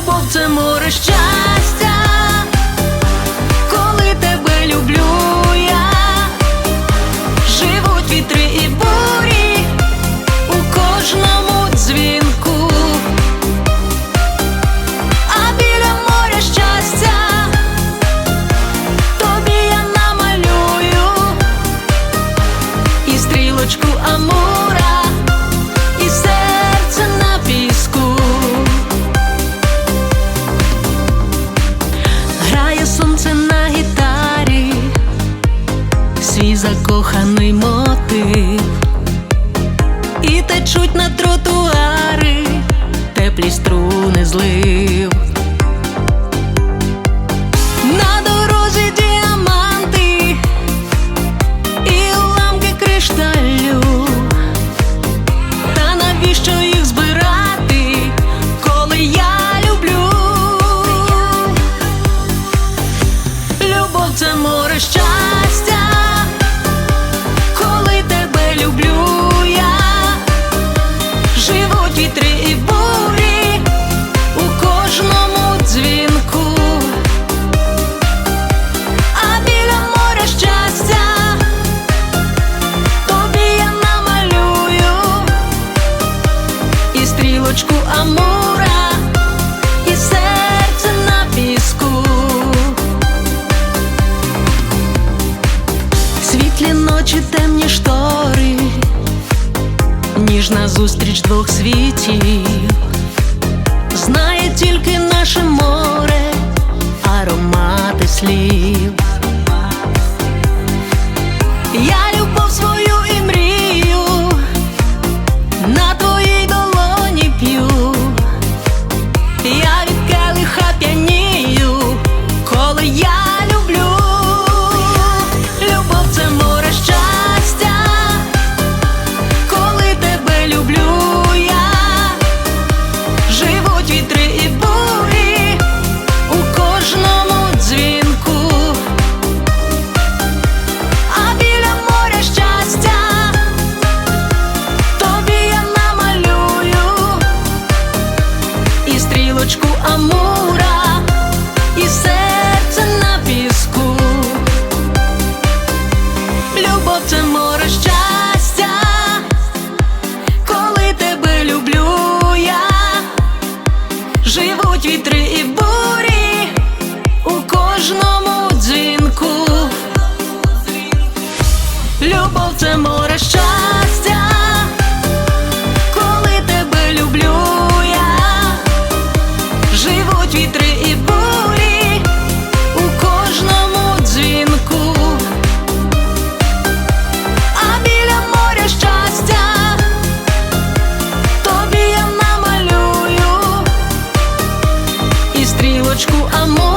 Любов це море щастя, закоханий мотив, і течуть на тротуари теплі струни злив. На дорозі діаманти і уламки кришталю. Та навіщо їх збирати, коли я люблю? Любов це море щастя, Ночі, темні штори, ніжна зустріч двох світів, люблю я. Живуть вітри і бурі у кожному дзвінку. А біля моря щастя тобі я намалюю і стрілочку Амура, і серце на піску. Любов це море живуть вітри і бурі гілочку, а може